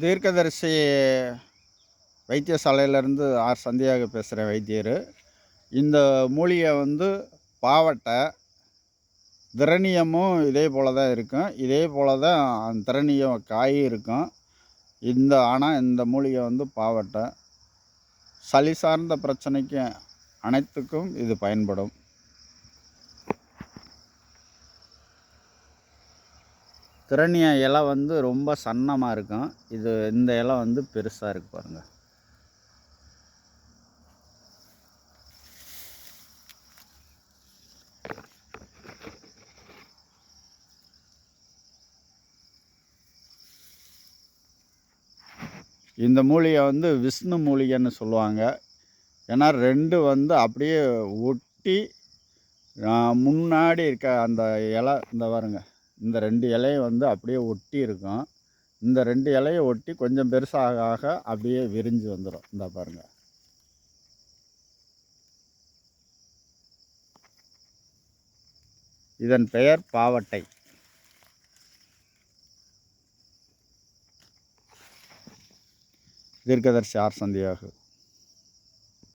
தீர்க்கதரிசி வைத்தியசாலையிலேருந்து ஆர். சந்தியாக பேசுகிறேன் வைத்தியர். இந்த மூலிகை வந்து பாவட்டை திரணியமும் இதே போல் தான் இருக்கும். இதே போல் தான் திரணியம் காய் இருக்கும். இந்த ஆனால் இந்த மூலிகை வந்து பாவட்டை. சளி சார்ந்த பிரச்சனைக்கு அனைத்துக்கும் இது பயன்படும். திரணிய இலை வந்து ரொம்ப சன்னமாக இருக்கும். இது இந்த இலை வந்து பெருசாக இருக்கு பாருங்கள் இந்த மூலிகை வந்து விஷ்ணு மூலிகைன்னு சொல்லுவாங்க. ஏன்னா ரெண்டு வந்து அப்படியே ஒட்டி முன்னாடி இருக்க அந்த இலை இந்த பாருங்கள் இந்த ரெண்டு இலையும் வந்து அப்படியே ஒட்டி இருக்கும். இந்த ரெண்டு இலையை ஒட்டி கொஞ்சம் பெருசாக ஆக அப்படியே விரிஞ்சு வந்துடும் இந்த பாருங்கள் இதன் பெயர் பாவட்டை. தீர்க்கதர்சி ஆர் சந்தியாகு.